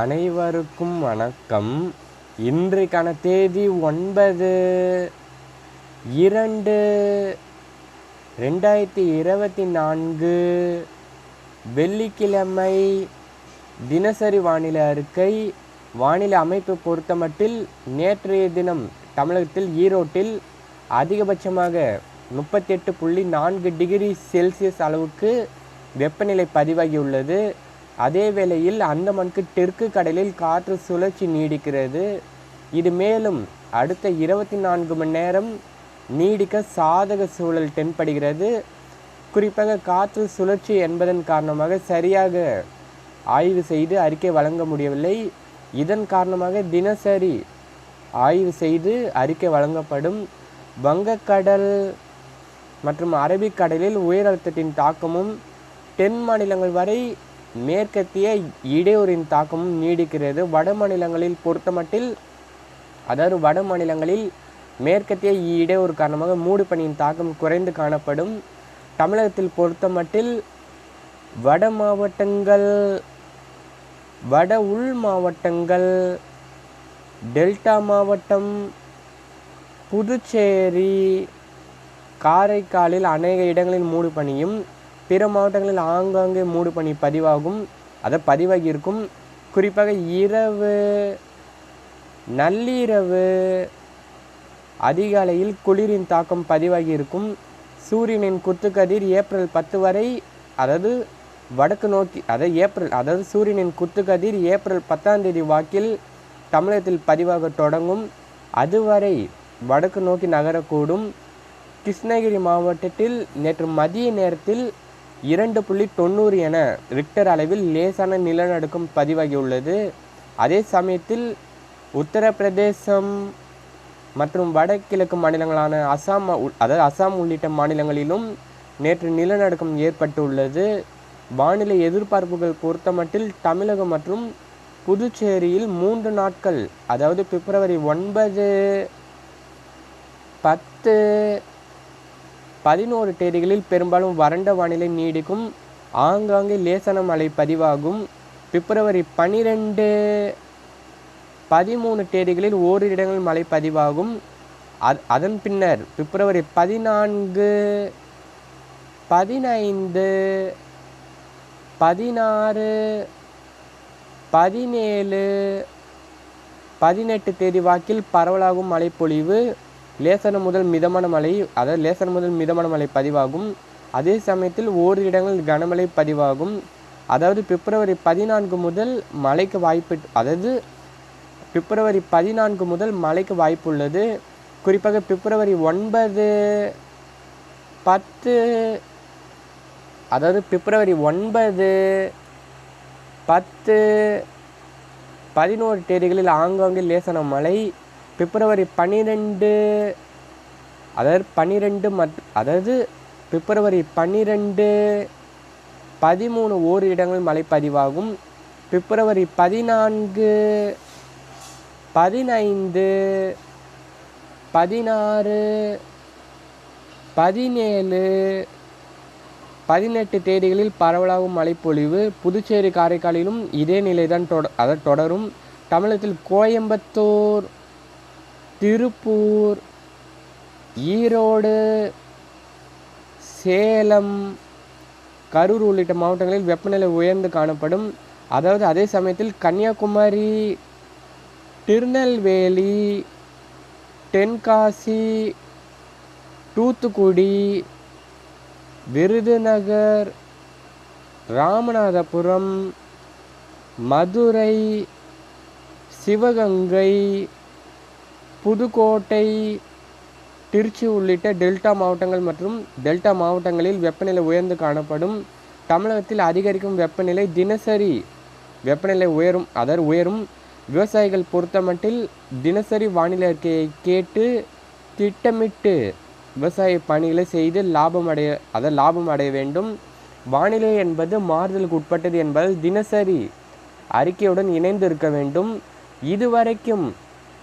அனைவருக்கும் வணக்கம். இன்றைக்கான தேதி ஒன்பது இரண்டு ரெண்டாயிரத்தி இருபத்தி நான்கு. வெள்ளிக்கிழமை தினசரி வானிலை அறிக்கை. வானிலை அமைப்பு பொறுத்தமட்டில் நேற்றைய தினம் தமிழகத்தில் ஈரோட்டில் அதிகபட்சமாக முப்பத்தெட்டு புள்ளி நான்கு டிகிரி செல்சியஸ் அளவுக்கு வெப்பநிலை பதிவாகியுள்ளது. அதே வேளையில் அந்தமன்க்கு தெற்கு கடலில் காற்று சுழற்சி நீடிக்கிறது. இது மேலும் அடுத்த இருபத்தி நான்கு மணி நேரம் நீடிக்க சாதக சூழல் தென்படுகிறது. குறிப்பாக காற்று சுழற்சி என்பதன் காரணமாக சரியாக ஆய்வு செய்து அறிக்கை வழங்க முடியவில்லை. இதன் காரணமாக தினசரி ஆய்வு செய்து அறிக்கை வழங்கப்படும். வங்கக்கடல் மற்றும் அரபிக்கடலில் உயரழுத்தத்தின் தாக்கமும் தென் மாநிலங்கள் வரை மேற்கத்திய இடையூறின் தாக்கமும் நீடிக்கிறது. வட மாநிலங்களில் பொறுத்தமட்டில் அதாவது வட மாநிலங்களில் மேற்கத்திய இடையூறு காரணமாக மூடு பனியின் தாக்கம் குறைந்து காணப்படும். தமிழகத்தில் பொறுத்தமட்டில் வட மாவட்டங்கள் வட உள் மாவட்டங்கள் டெல்டா மாவட்டம் புதுச்சேரி காரைக்காலில் அநேக இடங்களில் மூடு பனியும் பிற மாவட்டங்களில் ஆங்காங்கே மூடு பனி பதிவாகும். அதை பதிவாகி இருக்கும் குறிப்பாக இரவு நள்ளிரவு அதிகாலையில் குளிரின் தாக்கம் பதிவாகி இருக்கும் சூரியனின் குத்துக்கதிர் ஏப்ரல் பத்து வரை அதாவது வடக்கு நோக்கி அதாவது ஏப்ரல் அதாவது சூரியனின் குத்துக்கதிர் ஏப்ரல் பத்தாம் தேதி வாக்கில் தமிழகத்தில் பதிவாக தொடங்கும். அதுவரை வடக்கு நோக்கி நகரக்கூடும். கிருஷ்ணகிரி மாவட்டத்தில் நேற்று மதிய நேரத்தில் இரண்டு புள்ளி தொண்ணூறு என ரிக்டர் அளவில் லேசான நிலநடுக்கம் பதிவாகியுள்ளது. அதே சமயத்தில் உத்தரப்பிரதேசம் மற்றும் வடகிழக்கு மாநிலங்களான அசாம் அதாவது அசாம் உள்ளிட்ட மாநிலங்களிலும் நேற்று நிலநடுக்கம் ஏற்பட்டுள்ளது. வானிலை எதிர்பார்ப்புகள் பொறுத்தமட்டில் தமிழகம் மற்றும் புதுச்சேரியில் மூன்று நாட்கள் அதாவது பிப்ரவரி ஒன்பது பத்து பதினோரு தேதிகளில் பெரும்பாலும் வறண்ட வானிலை நீடிக்கும். ஆங்காங்கே லேசான மழை பதிவாகும். பிப்ரவரி பன்னிரெண்டு பதிமூணு தேதிகளில் ஓரிரு இடங்களில் மழை பதிவாகும். அதன் பின்னர் பிப்ரவரி பதினான்கு பதினைந்து பதினாறு பதினேழு பதினெட்டு தேதி வாக்கில் பரவலாகும் மழைப்பொழிவு. லேசன முதல் மிதமான மழை அதாவது லேசான முதல் மிதமான மழை பதிவாகும். அதே சமயத்தில் ஓரிரு இடங்களில் கனமழை பதிவாகும். அதாவது பிப்ரவரி பதினான்கு முதல் மழைக்கு வாய்ப்பு அதாவது பிப்ரவரி பதினான்கு முதல் மழைக்கு வாய்ப்புள்ளது குறிப்பாக பிப்ரவரி ஒன்பது பத்து அதாவது பிப்ரவரி ஒன்பது பத்து பதினோரு தேதிகளில் ஆங்காங்கே லேசான மழை. பிப்ரவரி பன்னிரெண்டு அதாவது பன்னிரெண்டு மத் அதாவது பிப்ரவரி பன்னிரெண்டு பதிமூணு ஓரு இடங்களில் மழை பதிவாகும் பிப்ரவரி பதினான்கு பதினைந்து பதினாறு பதினேழு பதினெட்டு தேதிகளில் பரவலாகும் மழைப்பொழிவு. புதுச்சேரி காரைக்காலிலும் இதே நிலைதான் தொட அதை தொடரும். தமிழகத்தில் கோயம்புத்தூர் திருப்பூர் ஈரோடு சேலம் கரூர் உள்ளிட்ட மாவட்டங்களில் வெப்பநிலை உயர்ந்து காணப்படும். அதாவது அதே சமயத்தில் கன்னியாகுமரி திருநெல்வேலி தென்காசி தூத்துக்குடி விருதுநகர் ராமநாதபுரம் மதுரை சிவகங்கை புதுக்கோட்டை திருச்சி உள்ளிட்ட டெல்டா மாவட்டங்கள் மற்றும் டெல்டா மாவட்டங்களில் வெப்பநிலை உயர்ந்து காணப்படும். தமிழகத்தில் அதிகரிக்கும் வெப்பநிலை தினசரி வெப்பநிலை உயரும் அதாவது உயரும். விவசாயிகள் பொறுத்தமட்டில் தினசரி வானிலை அறிக்கையை கேட்டு திட்டமிட்டு விவசாய பணிகளை செய்து லாபம் அடைய அதை லாபம் அடைய வேண்டும். வானிலை என்பது மாறுதலுக்கு உட்பட்டது என்பதால் தினசரி அறிக்கையுடன் இணைந்து இருக்க வேண்டும். இதுவரைக்கும்